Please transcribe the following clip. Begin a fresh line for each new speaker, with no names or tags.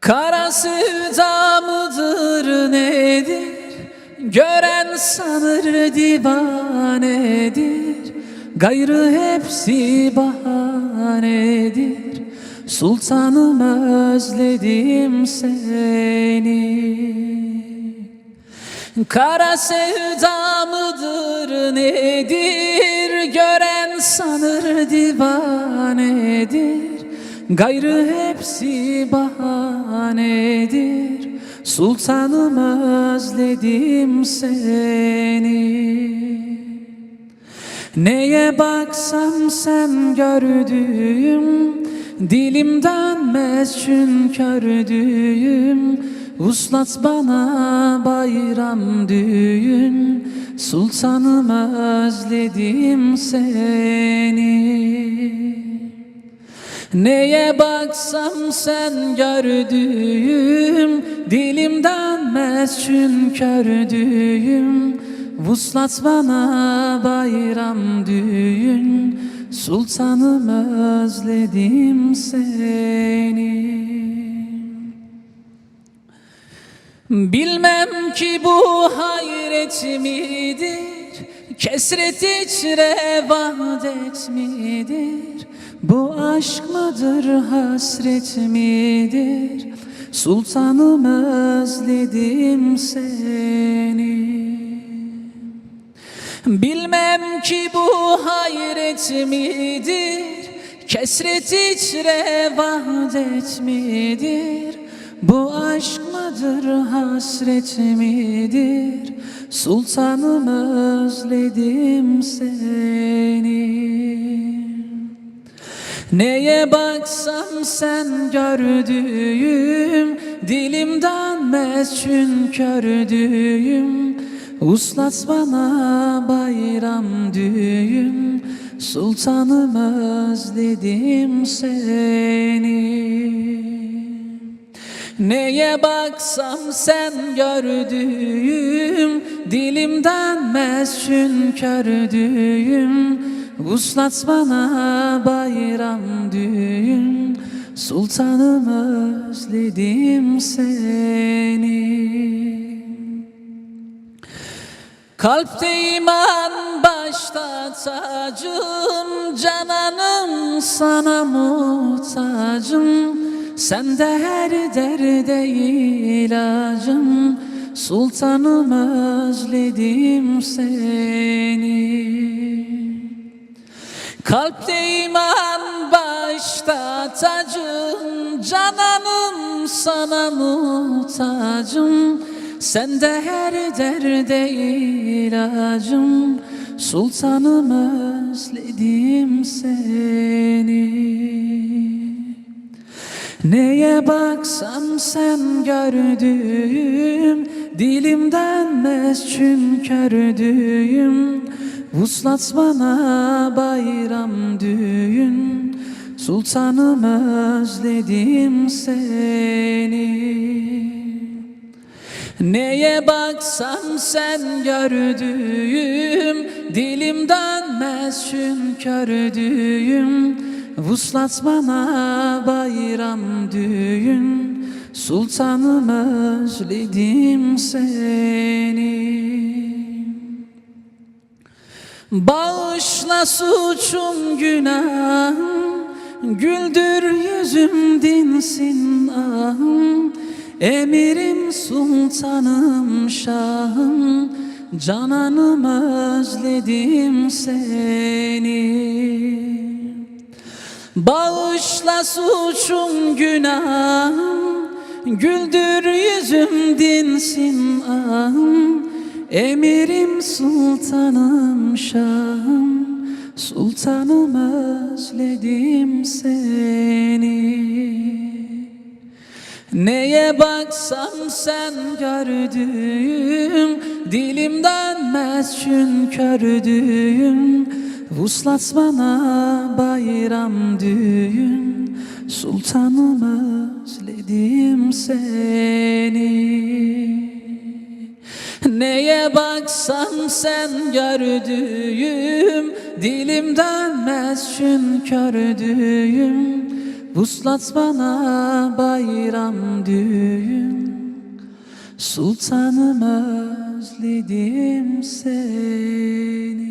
Kara sevda mıdır nedir? Gören sanır divanedir Gayrı hepsi bahanedir Sultanım özledim seni Kara sevda mıdır nedir? Gören sanır divanedir Gayrı hepsi bahanedir. Sultanım özledim seni. Neye baksam sen gördüğüm Dilim dönmez çünkü düğüm Uslat bana bayram düğün Sultanım özledim seni Neye baksam sen gördüğüm Dilim dönmez çünkü düğüm Vuslat bana bayram düğün Sultanım özledim seni. Bilmem ki bu hayret midir Kesret içre vahdet midir Bu aşk mıdır hasret midir? Sultanım özledim seni. Bilmem ki bu hayret midir? Kesret içre vahdet midir Bu aşk mıdır hasret midir? Sultanım özledim seni Neye baksam sen gördüğüm Dilim dönmez çünkü düğüm Uslat bana bayram düğün Sultanım özledim seni. Neye baksam sen gördüğüm Dilim dönmez çünkü düğüm Uslat bana bayram düğün. Sultanım özledim seni. Kalpte iman başta tacım Cananım sana muhtacım. Sen de her derde ilacım. Sultanım özledim seni Kalpte iman başta tacım Cananım sana muhtacım. Sen de her derde ilacım Sultanım özledim seni. Neye baksam sen gördüğüm Dilim dönmez çünkü düğüm Vuslat bana bayram düğün. Sultanım özledim seni. Neye baksam sen gördüğüm Dilim dönmez çünkü düğüm Vuslat bana bayram düğün. Sultanım özledim seni Bağışla suçum günahım Güldür yüzüm dinsin ahım. Emirim sultanım şahım Cananım özledim seni. Bağışla suçum günahım Güldür yüzüm dinsin ahım Emirim sultanım şahım. Sultanım özledim seni. Neye baksam sen gördüğüm Dilim dönmez çünkü düğüm Vuslat bana bayram düğün. Sultanım özledim seni Neye baksam sen gördüğüm Dilim dönmez çünkü düğüm Vuslat bana bayram düğün. Sultanım özledim seni